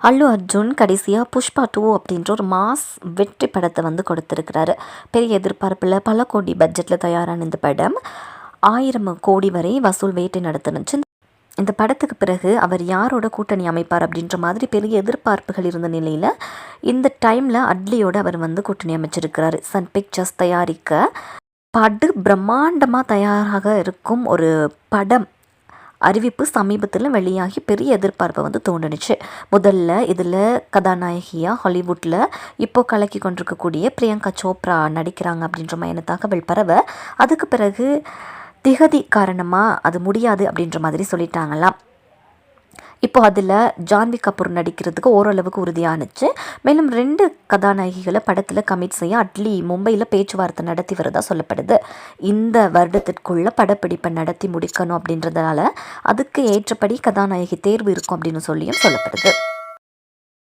அல்லு அர்ஜுன் கடைசியாக புஷ்பா டூ அப்படின்ற ஒரு மாஸ் வெற்றி படத்தை வந்து கொடுத்துருக்கிறாரு. பெரிய எதிர்பார்ப்பில் பல கோடி பட்ஜெட்டில் தயாரான இந்த படம் ஆயிரம் கோடி வரை வசூல் வேட்டை நடத்துனுச்சு. இந்த படத்துக்கு பிறகு அவர் யாரோட கூட்டணி அமைப்பார் அப்படின்ற மாதிரி பெரிய எதிர்பார்ப்புகள் இருந்த நிலையில் இந்த டைமில் அட்லியோட அவர் வந்து கூட்டணி அமைச்சிருக்கிறாரு. சன் பிக்சர்ஸ் தயாரிக்க படு பிரம்மாண்டமாக தயாராக இருக்கும் ஒரு படம். அறிவிப்பு சமீபத்தில் வெளியாகி பெரிய எதிர்பார்ப்பை வந்து தோண்டுனுச்சு. முதல்ல இதில் கதாநாயகியாக ஹாலிவுட்டில் இப்போ கலக்கி கொண்டிருக்கக்கூடிய பிரியங்கா சோப்ரா நடிக்கிறாங்க அப்படின்ற மாதிரி தகவல் பரவ அதுக்கு பிறகு திகதி காரணமாக அது முடியாது அப்படின்ற மாதிரி சொல்லிட்டாங்களாம். இப்போ அதில் ஜான்வி கபூர் நடிக்கிறதுக்கு ஓரளவுக்கு உறுதியானுச்சு. மேலும் ரெண்டு கதாநாயகிகளை படத்தில் கமிட் செய்ய அட்லி மும்பையில் பேச்சுவார்த்தை நடத்தி வரதா சொல்லப்படுது. இந்த வருடத்திற்குள்ள படப்பிடிப்பை நடத்தி முடிக்கணும் அப்படின்றதுனால அதுக்கு ஏற்றபடி கதாநாயகி தேர்வு இருக்கும் அப்படின்னு சொல்லியும் சொல்லப்படுது.